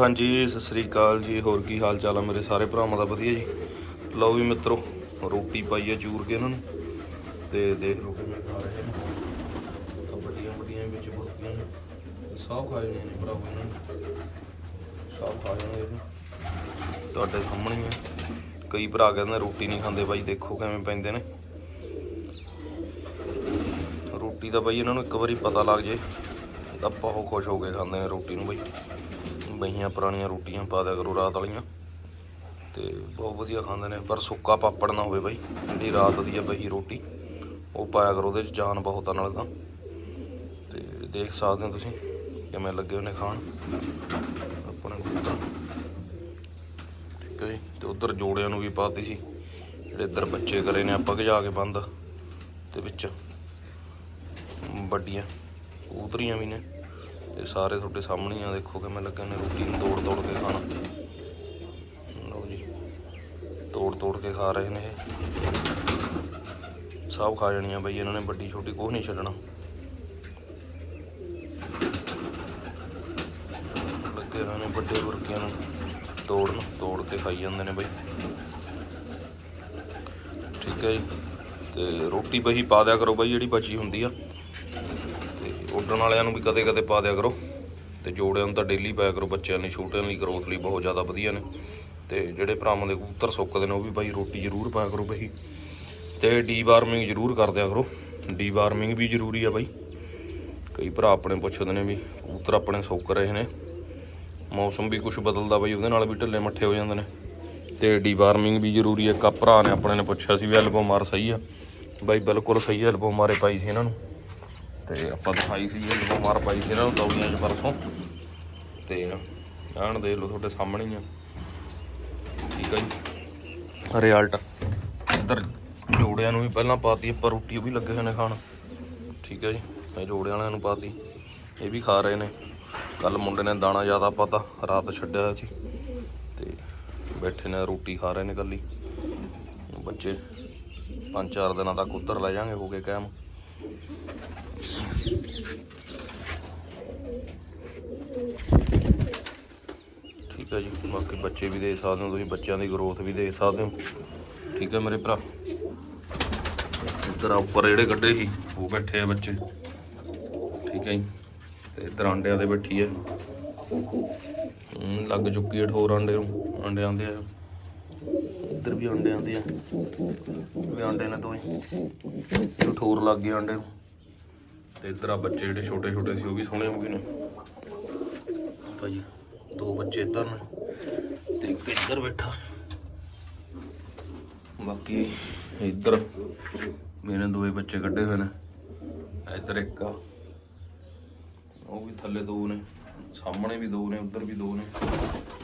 ਹਾਂਜੀ, ਸਤਿ ਸ੍ਰੀ ਅਕਾਲ ਜੀ। ਹੋਰ ਕੀ ਹਾਲ ਚਾਲ ਆ ਮੇਰੇ ਸਾਰੇ ਭਰਾਵਾਂ ਦਾ? ਵਧੀਆ ਜੀ। ਲਓ ਵੀ ਮਿੱਤਰੋ, ਰੋਟੀ ਪਾਈ ਆ ਚੂਰ ਕੇ ਇਹਨਾਂ ਨੂੰ। ਤੇ ਦੇਖ ਲਓ। ਕਿਵੇਂ ਖਾ ਰਹੇ ਨੇ ਆਹ ਵੱਡੀਆਂ ਵੱਡੀਆਂ ਵਿੱਚ ਬੁਰਕੀਆਂ ਨੇ। ਤੇ ਸਭ ਖਾ ਜਾਣੀਆਂ ਨੇ ਭਰਾਵੋ ਇਹਨਾਂ ਨੂੰ। ਖਾ ਜਾਣਗੇ ਇਹ ਤੁਹਾਡੇ ਸਾਹਮਣੇ ਆ। ਕਈ ਭਰਾ ਕਹਿੰਦੇ ਰੋਟੀ ਨਹੀਂ ਖਾਂਦੇ। ਬਾਈ ਦੇਖੋ ਕਿਵੇਂ ਪੈਂਦੇ ਨੇ। ਰੋਟੀ ਦਾ ਬਾਈ ਇਹਨਾਂ ਨੂੰ ਇੱਕ ਵਾਰੀ ਪਤਾ ਲੱਗ ਜੇ। ਤਾਂ ਬਹੁਤ ਖੁਸ਼ ਹੋ ਕੇ ਖਾਂਦੇ ਨੇ ਰੋਟੀ ਨੂੰ ਬਾਈ। ਬਹੀਆਂ ਪੁਰਾਣੀਆਂ ਰੋਟੀਆਂ ਪਾ ਦਿਆ ਕਰੋ ਰਾਤ ਵਾਲੀਆਂ। ਤੇ ਬਹੁਤ ਵਧੀਆ ਖਾਂਦੇ ਨੇ, ਪਰ ਸੁੱਕਾ ਪਾਪੜ ਨਾ ਹੋਵੇ ਬਾਈ, ਜਿਹੜੀ ਰਾਤ ਦੀ ਹੈ ਬਹੀ ਰੋਟੀ, ਉਹ ਪਾਇਆ ਕਰੋ ਉਹਦੇ ਚ ਜਾਨ ਬਹੁਤ ਆ ਨਾਲ ਤਾਂ। ਤੇ ਦੇਖ ਸਕਦੇ ਹੋ ਤੁਸੀਂ ਕਿਵੇਂ ਲੱਗੇ ਉਹਨੇ ਖਾਣ। ਆਪਣੇ ਕਬੂਤਰ ਠੀਕ ਹੈ ਜੀ, ਤੇ ਉਧਰ ਜੋੜਿਆਂ ਨੂੰ ਵੀ ਪਾਤੀ ਸੀ, ਜਿਹੜੇ ਇੱਧਰ ਬੱਚੇ ਕਰੇ ਨੇ ਆਪਾਂ ਜਾ ਕੇ ਬੰਦ, ਤੇ ਵਿੱਚ ਵੱਡੀਆਂ, ਕਬੂਤਰੀਆਂ ਵੀ ਨੇ। ਤੇ ਸਾਰੇ ਤੁਹਾਡੇ ਸਾਹਮਣੇ ਆ, ਦੇਖੋ ਕਿਵੇਂ ਲੱਗੇ ਨੇ ਰੋਟੀ ਨੂੰ ਤੋੜ ਤੋੜ ਕੇ ਖਾਣਾ। ਲਓ ਜੀ, ਤੋੜ ਤੋੜ ਕੇ ਖਾ ਰਹੇ ਨੇ ਇਹ। ਸਭ ਖਾ ਜਾਣੀਆਂ ਬਈ, ਇਹਨਾਂ ਨੇ ਵੱਡੀ ਛੋਟੀ ਕੁਛ ਨਹੀਂ ਛੱਡਣਾ। ਲੱਗੇ ਹੋਏ ਨੇ ਵੱਡੇ ਵਰਗਿਆਂ ਨੂੰ ਤੋੜਨ, ਤੋੜ ਕੇ ਖਾਈ ਜਾਂਦੇ ਨੇ ਬਈ। ਠੀਕ ਹੈ ਜੀ, ਤੇ ਰੋਟੀ ਬਈ ਪਾ ਦਿਆ ਕਰੋ ਬਈ, ਜਿਹੜੀ ਬਚੀ ਹੁੰਦੀ ਆ। ਤੇ ਉੱਡਣ ਵਾਲਿਆਂ ਨੂੰ ਵੀ ਕਦੇ ਕਦੇ ਪਾ ਦਿਆ ਕਰੋ। ਤੇ ਜੋੜਿਆਂ ਨੂੰ ਤਾਂ ਡੇਲੀ ਪਾਇਆ ਕਰੋ, ਬੱਚਿਆਂ ਲਈ, ਛੋਟਿਆਂ ਲਈ ਗਰੋਥ ਲਈ ਬਹੁਤ ਜ਼ਿਆਦਾ ਵਧੀਆ ਨੇ। ਤੇ ਜਿਹੜੇ ਭਰਾਵਾਂ ਦੇ ਕਬੂਤਰ ਸੁੱਕਦੇ ਨੇ, ਉਹ ਵੀ ਬਾਈ ਰੋਟੀ ਜ਼ਰੂਰ ਪਾਇਆ ਕਰੋ ਬਈ। ਤੇ ਡੀਵਾਰਮਿੰਗ ਜ਼ਰੂਰ ਕਰ ਦਿਆ ਕਰੋ। ਡੀ ਵਾਰਮਿੰਗ ਵੀ ਜ਼ਰੂਰੀ ਆ ਬਾਈ। ਕਈ ਭਰਾ ਆਪਣੇ ਪੁੱਛਦੇ ਨੇ ਵੀ ਕਬੂਤਰ ਆਪਣੇ ਸੁੱਕ ਰਹੇ ਨੇ। ਮੌਸਮ ਵੀ ਕੁਝ ਬਦਲਦਾ ਬਾਈ, ਉਹਦੇ ਨਾਲ ਵੀ ਢਿੱਲੇ ਮੱਠੇ ਹੋ ਜਾਂਦੇ ਨੇ। ਤੇ ਡੀਵਾਰਮਿੰਗ ਵੀ ਜ਼ਰੂਰੀ ਹੈ ਕਾ ਭਰਾ ਨੇ ਆਪਣੇ ਨੇ ਪੁੱਛਿਆ ਸੀ ਵੀ ਐਲਬਮ ਮਾਰ ਸਹੀ ਆ। ਬਾਈ ਬਿਲਕੁਲ ਸਹੀ ਹੈ ਮਾਰੇ ਪਾਈ ਸੀ ਇਹਨਾਂ ਨੂੰ। ਤੇ ਆਪਾਂ ਦਿਖਾਈ ਸੀ ਐਲਬਮ ਮਾਰ ਪਾਈ ਸੀ ਇਹਨਾਂ ਨੂੰ ਦੌੜੀਆਂ 'ਚ ਪਰਸੋਂ। ਤੇ ਆਣ ਦੇ ਲਓ ਤੁਹਾਡੇ ਸਾਹਮਣੇ ਹੀ ਆ। ਠੀਕ ਹੈ ਜੀ। ਰਿਜ਼ਲਟ। ਇੱਧਰ ਜੋੜਿਆਂ ਨੂੰ ਵੀ ਪਹਿਲਾਂ ਪਾਤੀ, ਆਪਾਂ ਰੋਟੀ ਉਹ ਵੀ ਲੱਗੇ ਹੋਏ ਨੇ ਖਾਣ। ਠੀਕ ਹੈ ਜੀ। ਇਹ ਜੋੜਿਆਂ ਵਾਲਿਆਂ ਨੂੰ ਪਾਤੀ। ਇਹ ਵੀ ਖਾ ਰਹੇ ਨੇ। ਕੱਲ ਮੁੰਡੇ ਨੇ ਦਾਣਾ ਜ਼ਿਆਦਾ ਪਤਾ, ਰਾਤ ਛੱਡਿਆ ਹੋਇਆ ਸੀ। ਤੇ ਬੈਠੇ ਨੇ, ਰੋਟੀ ਖਾ ਰਹੇ ਨੇ ਕੱਲੀ ਬੱਚੇ ਪੰਜ ਚਾਰ ਦਿਨਾਂ ਤੱਕ ਉੱਧਰ ਲੈ ਜਾਾਂਗੇ ਹੋ ਕੇ ਕਾਇਮ। ਠੀਕ ਹੈ ਜੀ। ਬਾਕੀ ਬੱਚੇ ਵੀ ਦੇ ਸਕਦੇ ਹੋ ਤੁਸੀਂ, ਬੱਚਿਆਂ ਦੀ ਗਰੋਥ ਵੀ ਦੇ ਸਕਦੇ ਹੋ। ਠੀਕ ਹੈ ਮੇਰੇ ਭਰਾ। ਇੱਧਰ ਉੱਪਰ ਜਿਹੜੇ ਕੱਢੇ ਸੀ, ਉਹ ਬੈਠੇ ਆ ਬੱਚੇ। ਠੀਕ ਹੈ ਜੀ। ਤੇ ਇੱਧਰ ਆਂਡਿਆਂ ਦੇ ਬੈਠੀ ਹੈ। ਲੱਗ ਚੁੱਕੀ ਹੈ ਠੋਰ ਆਂਡੇ ਨੂੰ। ਆਂਡੇ ਆਂਦੇ ਆ। ਇੱਧਰ ਵੀ ਆਂਡੇ ਆਂਦੇ ਆ। ਵੀ ਆਂਡੇ ਨੇ ਦੋਵੇਂ। ਇਹ ਠੋਰ ਲੱਗ ਗਈ ਆਂਡੇ ਨੂੰ। ਤੇ ਇੱਧਰ ਆ ਬੱਚੇ ਜਿਹੜੇ ਛੋਟੇ ਛੋਟੇ ਸੀ, ਉਹ ਵੀ ਸੋਹਣੇ ਹੋ ਗਏ ਨੇ। ਭਾਈ ਦੋ ਬੱਚੇ ਇੱਧਰ ਨੇ ਤੇ ਇੱਕ ਇੱਧਰ ਬੈਠਾ। ਬਾਕੀ ਇੱਧਰ ਮੇਰੇ ਦੋਵੇਂ ਬੱਚੇ ਕੱਢੇ ਹੋਏ ਨੇ ਇੱਧਰ ਇੱਕ ਆ। ਉਹ ਵੀ ਥੱਲੇ ਦੋ ਨੇ, ਸਾਹਮਣੇ ਵੀ ਦੋ ਨੇ, ਉੱਧਰ ਵੀ ਦੋ ਨੇ,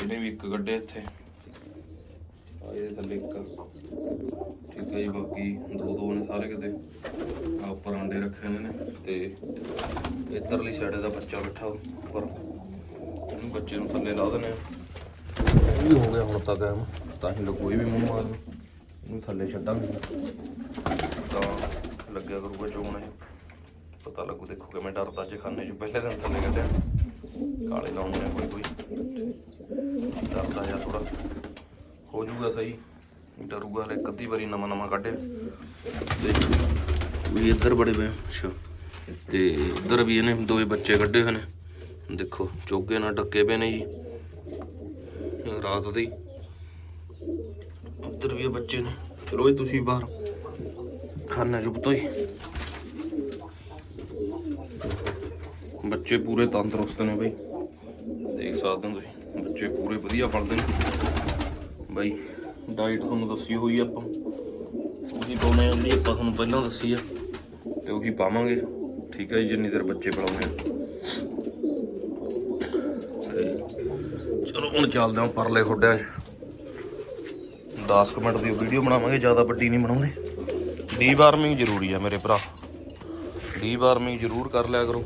ਇਹਨੇ ਵੀ ਇੱਕ ਕੱਢੇ ਇੱਥੇ। ਆ ਇਹਦੇ ਥੱਲੇ ਇੱਕ ਠੀਕ ਹੈ ਜੀ, ਬਾਕੀ ਦੋ ਦੋ ਨੇ ਸਾਰੇ ਕਿਤੇ। ਆ ਉੱਪਰ ਆਂਡੇ ਰੱਖੇ ਹੋਏ ਨੇ ਤੇ ਇੱਧਰਲੀ ਸਾਈਡ ਦਾ ਬੱਚਾ ਬੈਠਾ ਉੱਪਰ। ਬੱਚੇ ਨੂੰ ਥੱਲੇ ਲਾ ਦਿੰਦੇ ਆ। ਇਹ ਹੋ ਗਿਆ ਹੁਣ ਤੱਕ ਐਮ ਤਾਂ ਹੀ ਕੋਈ ਵੀ ਮੂੰਹ ਮਾਰ ਇਹਨੂੰ ਥੱਲੇ ਛੱਡਾਂਗੇ। ਤਾਂ ਲੱਗਿਆ ਕਰੂਗਾ ਚੋਣ ਇਹ। ਪਤਾ ਲੱਗੂ ਦੇਖੋ ਕਿਵੇਂ ਡਰਦਾ ਜੇ ਖਾਨੇ ਚ। ਪਹਿਲੇ ਦਿਨ ਥੱਲੇ ਕੱਢਿਆ। ਕਾਲੇ ਲਾਉਂਦੇ ਨੇ ਕੋਈ ਕੋਈ। ਡਰਦਾ ਜਾਂ ਥੋੜਾ ਹੋ ਜਾਊਗਾ ਸਹੀ। ਡਰੂਗਾ ਇੱਕ ਅੱਧੀ ਵਾਰੀ ਨਵਾਂ ਨਵਾਂ ਕੱਢਿਆ। ਤੇ ਵੀ ਇੱਧਰ ਬੜੇ ਪਏ ਅੱਛਾ। ਤੇ ਇੱਧਰ ਵੀ ਇਹਨੇ ਦੋਏ ਬੱਚੇ ਕੱਢੇ ਹੋਏ ਨੇ। ਦੇਖੋ ਚੋਗੇ ਨਾਲ ਡੱਕੇ ਪਏ ਨੇ ਜੀ। ਰਾਤ ਦੇ। ਉੱਧਰ ਵੀ ਬੱਚੇ ਨੇ। ਚਲੋ ਇਹ ਤੁਸੀਂ ਬਾਹਰ ਖਾਣਾ ਚੁੱਪ ਤੋਂ ਹੀ ਬੱਚੇ ਪੂਰੇ ਤੰਦਰੁਸਤ ਨੇ ਬਈ। ਦੇਖ ਸਕਦੇ ਹੋ ਤੁਸੀਂ, ਬੱਚੇ ਪੂਰੇ ਵਧੀਆ ਪਲਦੇ ਨੇ। ਬਈ ਡਾਈਟ ਤੁਹਾਨੂੰ ਦੱਸੀ ਹੋਈ ਆਪਾਂ। ਉਹੀ ਪਾਉਣੇ ਆ ਆਪਾਂ ਤੁਹਾਨੂੰ ਪਹਿਲਾਂ ਦੱਸੀ ਆ। ਤੇ ਉਹੀ ਪਾਵਾਂਗੇ। ਠੀਕ ਹੈ ਜੀ, ਜਿੰਨੀ ਦੇਰ ਬੱਚੇ ਪਲਾਉਂਦੇ ਆ ਤੇ ਚਲੋ ਹੁਣ ਚੱਲਦੇ ਹਾਂ ਪਰਲੇ ਖੁੱਡਿਆਂ 'ਚ। 10 ਕੁ ਮਿੰਟ ਦੀ ਵੀਡੀਓ ਬਣਾਵਾਂਗੇ, ਜ਼ਿਆਦਾ ਵੱਡੀ ਨਹੀਂ ਬਣਾਉਂਦੇ। ਡੀ ਵਾਰਮਿੰਗ ਜ਼ਰੂਰੀ ਆ ਮੇਰੇ ਭਰਾ। ਡੀ ਵਾਰਮਿੰਗ ਜ਼ਰੂਰ ਕਰ ਲਿਆ ਕਰੋ।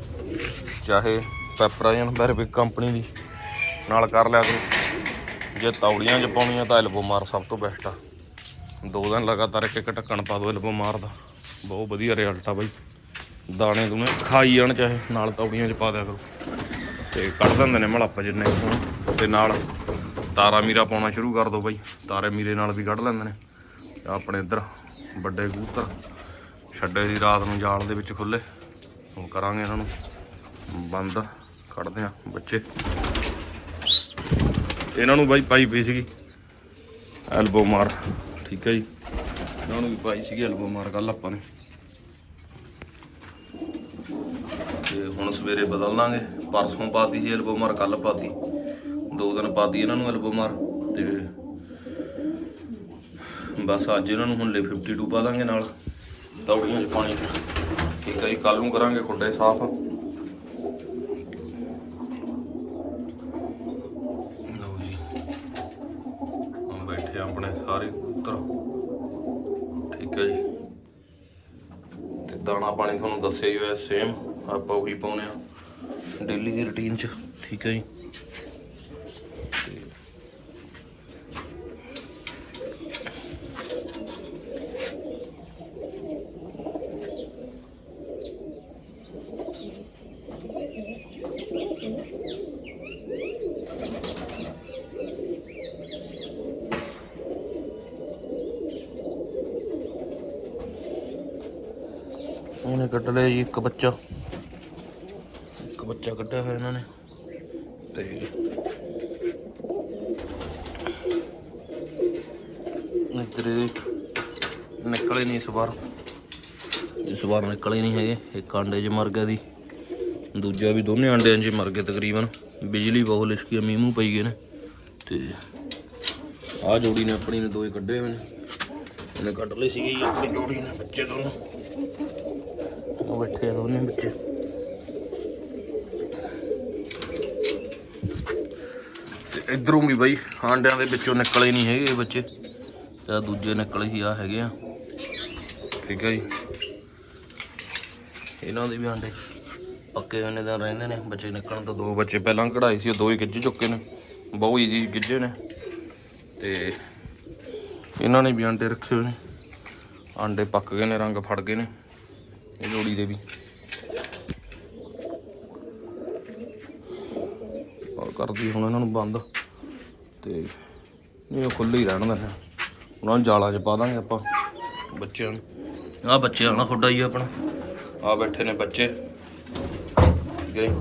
ਚਾਹੇ ਪੈਪਰਾਜਨ ਬੈਰਬਿਕ ਕੰਪਨੀ ਦੀ, ਨਾਲ ਕਰ ਲਿਆ ਕਰੋ। ਜੇ ਤੌੜੀਆਂ 'ਚ ਪਾਉਣੀਆਂ ਤਾਂ ਐਲਬੋ ਮਾਰ ਸਭ ਤੋਂ ਬੈਸਟ ਆ। ਦੋ ਦਿਨ ਲਗਾਤਾਰ ਇੱਕ ਇੱਕ ਢੱਕਣ ਪਾ ਦੋ ਐਲਬੋ ਮਾਰ ਦਾ ਬਹੁਤ ਵਧੀਆ ਰਿਜ਼ਲਟ ਆ ਬਾਈ। ਦਾਣੇ ਦੂਣੇ ਖਾਈ ਜਾਣ ਚਾਹੇ, ਨਾਲ ਤੌੜੀਆਂ 'ਚ ਪਾ ਦਿਆ ਕਰੋ। ਤੇ ਕੱਢ ਦਿੰਦੇ ਨੇ ਮਲੱਪ ਜਿੰਨੇ ਤੇ ਨਾਲ ਤਾਰਾ ਮੀਰਾ ਪਾਉਣਾ ਸ਼ੁਰੂ ਕਰ ਦੋ ਬਾਈ। ਤਾਰੇ ਮੀਰੇ ਨਾਲ ਵੀ ਕੱਢ ਲੈਂਦੇ ਨੇ। ਆਪਣੇ ਇੱਧਰ ਵੱਡੇ ਕਬੂਤਰ ਛੱਡੇ ਦੀ ਰਾਤ ਨੂੰ ਜਾਲ ਦੇ ਵਿੱਚ ਖੁੱਲੇ ਹੁਣ ਕਰਾਂਗੇ ਇਹਨਾਂ ਨੂੰ। ਬੰਦ ਕੱਢਦੇ ਆ ਬੱਚੇ। ਇਹਨਾਂ ਨੂੰ ਬਾਈ ਪਾਈ ਪਈ ਸੀਗੀ। ਐਲਬੋ ਮਾਰ। ਠੀਕ ਹੈ ਜੀ। ਇਹਨਾਂ ਨੂੰ ਵੀ ਪਾਈ ਸੀਗੀ ਐਲਬੋ ਮਾਰ ਕੱਲ ਆਪਾਂ ਨੇ। ਤੇ ਹੁਣ ਸਵੇਰੇ ਬਦਲ ਲਾਂਗੇ ਪਰਸੋਂ ਪਾਤੀ ਸੀ ਐਲਬੋ ਮਾਰ ਕੱਲ ਪਾਤੀ। ਦੋ ਦਿਨ ਪਾਤੀ ਇਹਨਾਂ ਨੂੰ ਐਲਬੋ ਮਾਰ ਤੇ ਬਸ ਅੱਜ ਇਹਨਾਂ ਨੂੰ ਹੁਣ ਲੈ 52 ਪਾ ਦਾਂਗੇ ਨਾਲ। ਤੌੜੀਆਂ 'ਚ ਪਾਣੀ। ਠੀਕ ਹੈ ਜੀ ਕੱਲ ਨੂੰ ਕਰਾਂਗੇ ਖੁੱਡੇ ਸਾਫ਼। ਲਓ ਜੀ, ਹੁਣ ਬੈਠੇ ਆ ਆਪਣੇ ਸਾਰੇ ਕਬੂਤਰ ਠੀਕ ਹੈ ਜੀ। ਤੇ ਦਾਣਾ ਪਾਣੀ ਤੁਹਾਨੂੰ ਦੱਸਿਆ ਹੀ ਹੋਇਆ ਸੇਮ ਆਪਾਂ ਉਹੀ ਪਾਉਨੇ ਆ। ਡੇਲੀ ਦੀ ਰੁਟੀਨ 'ਚ। ਠੀਕ ਹੈ ਜੀ। ਇਹਨੇ ਕੱਢ ਲਿਆ ਜੀ ਇੱਕ ਬੱਚਾ। ਇੱਕ ਬੱਚਾ ਕੱਢਿਆ ਹੋਇਆ ਇਹਨਾਂ ਨੇ। ਤੇ ਇੱਧਰ ਇਹ ਨਿਕਲੇ ਨਹੀਂ ਇਸ ਵਾਰ। ਇਸ ਵਾਰ ਨਿਕਲੇ ਨਹੀਂ ਹੈਗੇ। ਇੱਕ ਆਂਡੇ 'ਚ ਮਰ ਗਿਆ ਦੀ। ਦੂਜਾ ਵੀ ਦੋਨੇ ਆਂਡਿਆਂ 'ਚ ਮਰ ਗਏ ਤਕਰੀਬਨ। ਬਿਜਲੀ ਬਹੁਤ ਲਿਸ਼ਕੀ ਆ, ਮੀਂਹ ਮੂੰਹ ਪਈ ਗਏ ਨੇ। ਤੇ ਆਹ ਜੋੜੀ ਨੇ ਆਪਣੀ ਨੇ ਦੋਏ ਕੱਢੇ ਹੋਏ ਨੇ। ਇਹਨੇ ਕੱਢ ਲਏ ਸੀਗੇ ਜੀ ਆਪਣੀ ਜੋੜੀ ਨੇ ਬੱਚੇ ਦੋਨੋਂ। ਉਹ ਬੈਠੇ ਦੋਨੇ ਬੱਚੇ ਤੇ ਇਧਰੋਂ ਵੀ ਬਈ ਆਂਡਿਆਂ ਦੇ ਵਿੱਚੋਂ ਨਿਕਲੇ ਨਹੀਂ ਹੈਗੇ ਬੱਚੇ। ਤੇ ਦੂਜੇ ਨਿਕਲੇ ਸੀ ਆ ਹੈਗੇ ਆ। ਠੀਕ ਹੈ ਜੀ। ਇਹਨਾਂ ਦੇ ਵੀ ਆਂਡੇ ਪੱਕੇ ਹੋਏ ਨੇ ਤਾਂ ਰਹਿੰਦੇ ਨੇ। ਬੱਚੇ ਨਿਕਲਣ ਤੋਂ ਦੋ ਬੱਚੇ ਪਹਿਲਾਂ ਕਢਾਏ ਸੀ, ਉਹ ਦੋ ਹੀ ਗਿੱਜ ਚੁੱਕੇ ਨੇ। ਬਹੁਤ ਹੀ ਗਿੱਜੇ ਨੇ। ਤੇ ਇਹਨਾਂ ਨੇ ਵੀ ਆਂਡੇ ਰੱਖੇ ਹੋਏ ਨੇ। ਆਂਡੇ ਪੱਕ ਗਏ ਨੇ, ਰੰਗ ਫੜ ਗਏ ਨੇ। ਇਹ ਜੋੜੀ ਦੇ ਵੀ। ਔਰ ਕਰਦੀ ਹੁਣ ਇਹਨਾਂ ਨੂੰ ਬੰਦ ਤੇ ਇਹ ਖੁੱਲੇ ਹੀ ਰਹਿਣ ਦਿੰਦੇ ਉਹਨਾਂ ਨੂੰ ਜਾਲਾਂ 'ਚ ਪਾ ਦਾਂਗੇ ਆਪਾਂ ਬੱਚਿਆਂ ਨੂੰ। ਆਹ ਬੱਚੇ ਆਣਾ ਖੁੱਡਾ ਹੀ ਆਪਣਾ। ਆ ਬੈਠੇ ਨੇ ਬੱਚੇ। ਠੀਕ ਹੈ ਜੀ।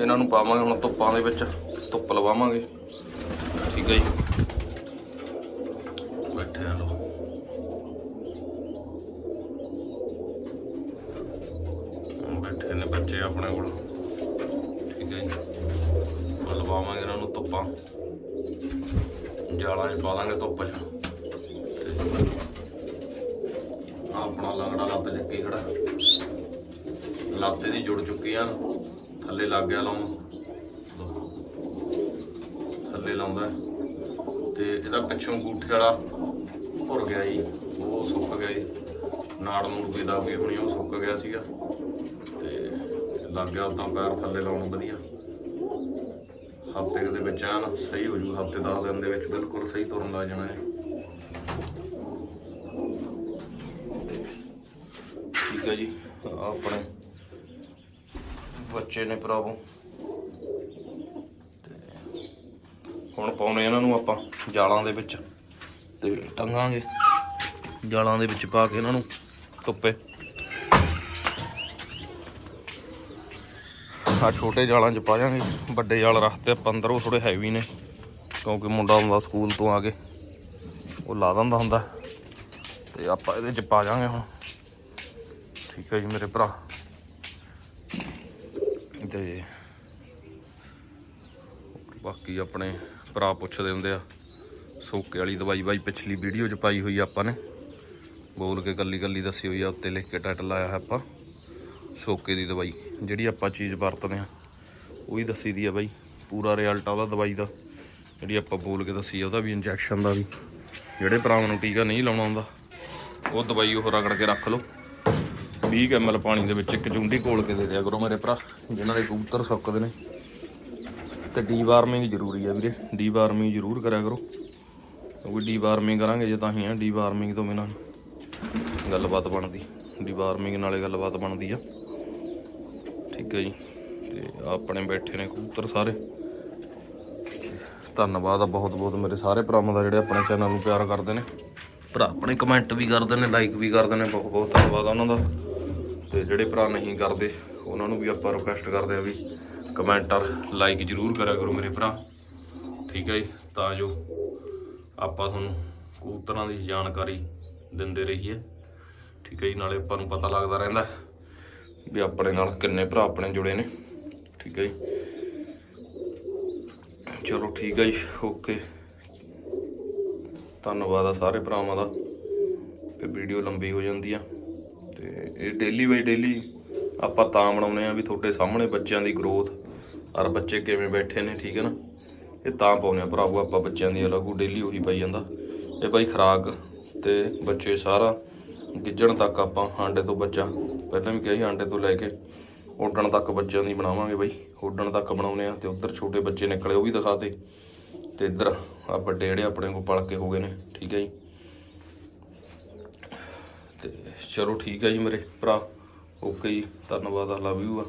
ਇਹਨਾਂ ਨੂੰ ਪਾਵਾਂਗੇ ਹੁਣ ਧੁੱਪਾਂ ਦੇ ਵਿੱਚ, ਧੁੱਪ ਲਵਾਵਾਂਗੇ। ਠੀਕ ਹੈ ਜੀ ਬੈਠੇ ਆ ਲੋ ਬੈਠੇ ਨੇ ਬੱਚੇ ਆਪਣੇ ਕੋਲ ਠੀਕ ਹੈ ਜੀ ਹੁਣ ਲਵਾਵਾਂਗੇ ਇਹਨਾਂ ਨੂੰ ਧੁੱਪਾਂ ਜਾਲਾਂ 'ਚ ਧੁੱਪ 'ਚ। ਤੇ ਆਪਣਾ ਲੰਗੜਾ ਲੱਤ ਚੱਕੀ ਖੜਾ। ਲੱਤ ਦੀ ਜੁੜ ਚੁੱਕੀ ਆ। ਥੱਲੇ ਲੱਗ ਗਿਆ ਲਾਉਣ। ਥੱਲੇ ਲਾਉਂਦਾ। ਤੇ ਇਹਦਾ ਪਿੱਛੋਂ ਗੂਠੇ ਵਾਲਾ ਭੁਰ ਗਿਆ ਜੀ। ਉਹ ਸੁੱਕ ਗਿਆ ਜੀ। ਨਾੜ ਨੂੰ ਵੀ ਦਬ ਗਈ ਹੋਣੀ, ਉਹ ਸੁੱਕ ਗਿਆ ਸੀਗਾ। ਤੇ ਲੱਗ ਗਿਆ ਉਦਾਂ ਪੈਰ ਥੱਲੇ ਲਾਉਣ ਵਧੀਆ। ਹਫ਼ਤੇ ਦੇ ਵਿੱਚ ਐਨ ਸਹੀ ਹੋ ਜੂ, ਹਫ਼ਤੇ 10 ਦਿਨ ਦੇ ਵਿੱਚ ਬਿਲਕੁਲ ਸਹੀ ਤੁਰਨ ਲੱਗ ਜਾਣਾ ਹੈ ਠੀਕ ਹੈ ਜੀ, ਆਪਣੇ ਬੱਚੇ ਨੇ ਭਰਾਵੋ। ਹੁਣ ਪਾਉਣੇ ਇਹਨਾਂ ਨੂੰ ਆਪਾਂ ਜਾਲਾਂ ਦੇ ਵਿੱਚ, ਤੇ ਟੰਗਾਂਗੇ। ਜਾਲਾਂ ਦੇ ਵਿੱਚ ਪਾ ਕੇ ਇਹਨਾਂ ਨੂੰ ਧੁੱਪੇ। ਆ ਛੋਟੇ ਜਾਲਾਂ 'ਚ ਪਾ ਜਾਾਂਗੇ। ਵੱਡੇ ਜਾਲ ਰੱਖਤੇ ਆਪਾਂ ਅੰਦਰ ਉਹ ਥੋੜੇ ਹੈਵੀ ਨੇ। ਕਿਉਂਕਿ ਮੁੰਡਾ ਹੁੰਦਾ ਸਕੂਲ ਤੋਂ ਆ ਕੇ, ਉਹ ਲਾ ਦਿੰਦਾ ਹੁੰਦਾ। ਤੇ ਆਪਾਂ ਇਹਦੇ 'ਚ ਪਾ ਜਾਾਂਗੇ ਹੁਣ। ਠੀਕ ਹੈ ਜੀ ਮੇਰੇ ਭਰਾ। ਤੇ ਬਾਕੀ ਆਪਣੇ ਭਰਾ ਪੁੱਛਦੇ ਹੁੰਦੇ ਆ, ਸੋਕੇ ਵਾਲੀ ਦਵਾਈ ਬਾਈ ਪਿਛਲੀ ਵੀਡੀਓ 'ਚ ਪਾਈ ਹੋਈ ਆਪਾਂ ਨੇ। ਬੋਲ ਕੇ ਕੱਲੀ ਕੱਲੀ ਦੱਸੀ ਹੋਈ ਆ, ਉੱਤੇ ਲਿਖ ਕੇ ਟਾਈਟਲ ਲਾਇਆ ਹੈ ਆਪਾਂ। ਸੋਕੇ ਦੀ ਦਵਾਈ। ਜਿਹੜੀ ਆਪਾਂ ਚੀਜ਼ ਵਰਤਦੇ ਆ ਉਹ ਹੀ ਦੱਸੀ ਦੀ ਆ ਬਾਈ। ਪੂਰਾ ਰਿਜ਼ਲਟ ਆ ਉਹਦਾ, ਦਵਾਈ ਦਾ। ਜਿਹੜੀ ਆਪਾਂ ਬੋਲ ਕੇ ਦੱਸੀ ਆ, ਉਹਦਾ ਵੀ ਇੰਜੈਕਸ਼ਨ ਦਾ ਵੀ। ਜਿਹੜੇ ਭਰਾਵਾਂ ਨੂੰ ਟੀਕਾ ਨਹੀਂ ਲਾਉਣਾ ਹੁੰਦਾ, ਉਹ ਦਵਾਈ ਉਹ ਰਗੜ ਕੇ ਰੱਖ ਲਓ। 20 ml ਪਾਣੀ ਦੇ ਵਿੱਚ ਇੱਕ ਚੁੰਡੀ ਘੋਲ ਕੇ ਦੇ ਦਿਆ ਕਰੋ ਮੇਰੇ ਭਰਾ ਜਿਨ੍ਹਾਂ ਦੇ ਕਬੂਤਰ ਸੁੱਕਦੇ ਨੇ। ਤੇ ਡੀਵਾਰਮਿੰਗ ਜ਼ਰੂਰੀ ਆ ਵੀਰੇ ਡੀ ਵਾਰਮਿੰਗ ਜ਼ਰੂਰ ਕਰਿਆ ਕਰੋ। ਕਿਉਂਕਿ ਡੀ ਵਾਰਮਿੰਗ ਕਰਾਂਗੇ ਜੇ ਤਾਂ ਹੀ ਆ ਡੀਵਾਰਮਿੰਗ ਤੋਂ ਬਿਨਾਂ ਗੱਲਬਾਤ ਬਣਦੀ ਡੀ ਵਾਰਮਿੰਗ ਨਾਲੇ ਗੱਲਬਾਤ ਬਣਦੀ ਆ। ਠੀਕ ਹੈ ਜੀ। ਤੇ ਆਪਣੇ ਬੈਠੇ ਨੇ ਕਬੂਤਰ ਸਾਰੇ। ਧੰਨਵਾਦ ਆ ਬਹੁਤ ਬਹੁਤ ਮੇਰੇ ਸਾਰੇ ਭਰਾਵਾਂ ਦਾ ਜਿਹੜੇ ਆਪਣੇ ਚੈਨਲ ਨੂੰ ਪਿਆਰ ਕਰਦੇ ਨੇ। ਭਰਾ ਆਪਣੇ ਕਮੈਂਟ ਵੀ ਕਰਦੇ ਨੇ ਲਾਈਕ ਵੀ ਕਰਦੇ ਨੇ, ਬਹੁਤ ਬਹੁਤ ਧੰਨਵਾਦ ਉਹਨਾਂ ਦਾ। ਤੇ ਜਿਹੜੇ ਭਰਾ ਨਹੀਂ ਕਰਦੇ, ਉਹਨਾਂ ਨੂੰ ਵੀ ਆਪਾਂ ਰਿਕੁਐਸਟ ਕਰਦੇ ਆ ਵੀ ਕਮੈਂਟ ਔਰ ਲਾਈਕ ਜ਼ਰੂਰ ਕਰਿਆ ਕਰੋ ਮੇਰੇ ਭਰਾ। ਠੀਕ ਹੈ ਜੀ, ਤਾਂ ਜੋ ਆਪਾਂ ਤੁਹਾਨੂੰ ਕਬੂਤਰਾਂ ਦੀ ਜਾਣਕਾਰੀ ਦਿੰਦੇ ਰਹੀਏ। ਠੀਕ ਹੈ ਜੀ, ਨਾਲੇ ਆਪਾਂ ਨੂੰ ਪਤਾ ਲੱਗਦਾ ਰਹਿੰਦਾ। ਵੀ ਆਪਣੇ ਨਾਲ ਕਿੰਨੇ ਭਰਾ ਆਪਣੇ ਜੁੜੇ ਨੇ। ਠੀਕ ਹੈ ਜੀ। ਚਲੋ ਠੀਕ ਹੈ ਜੀ। ਓਕੇ ਧੰਨਵਾਦ ਆ ਸਾਰੇ ਭਰਾਵਾਂ ਦਾ। ਤੇ ਵੀਡੀਓ ਲੰਬੀ ਹੋ ਜਾਂਦੀ ਆ। ਤੇ ਇਹ ਡੇਲੀ ਬਾਈ ਡੇਲੀ ਆਪਾਂ ਤਾਂ ਬਣਾਉਨੇ ਆ ਵੀ ਤੁਹਾਡੇ ਸਾਹਮਣੇ ਬੱਚਿਆਂ ਦੀ ਗਰੋਥ ਔਰ ਬੱਚੇ ਕਿਵੇਂ ਬੈਠੇ ਨੇ, ਠੀਕ ਹੈ ਨਾ? ਇਹ ਤਾਂ ਪਾਉਨੇ ਆ ਭਰਾਵੋ ਆਪਾਂ ਬੱਚਿਆਂ ਦੀ ਅਲੱਗੂ ਡੇਲੀ ਉਹੀ ਪਾਈ ਜਾਂਦਾ। ਇਹ ਬਾਈ ਖਰਾਕ ਤੇ ਬੱਚੇ ਸਾਰਾ ਗਿੱਜਣ ਤੱਕ ਆਪਾਂ ਆਂਡੇ ਤੋਂ ਬੱਚਾ। ਪਹਿਲਾਂ ਵੀ ਕਿਹਾ ਸੀ ਆਂਡੇ ਤੋਂ ਲੈ ਕੇ, ਉੱਡਣ ਤੱਕ ਬੱਚਿਆਂ ਦੀ ਬਣਾਵਾਂਗੇ ਬਾਈ। ਉੱਡਣ ਤੱਕ ਬਣਾਉਨੇ ਆ ਤੇ ਉੱਧਰ ਛੋਟੇ ਬੱਚੇ ਨਿਕਲੇ, ਉਹ ਵੀ ਦਿਖਾਤੇ। ਤੇ ਇੱਧਰ ਆ ਵੱਡੇ ਜਿਹੜੇ ਆਪਣੇ ਕੋਲ ਪਲ ਕੇ ਹੋ ਗਏ ਨੇ, ਠੀਕ ਹੈ ਜੀ। ਤੇ ਚਲੋ ਠੀਕ ਹੈ ਜੀ ਮੇਰੇ ਭਰਾ, ਓਕੇ ਜੀ, ਧੰਨਵਾਦ ਆ ਲਵ ਯੂ ਆ।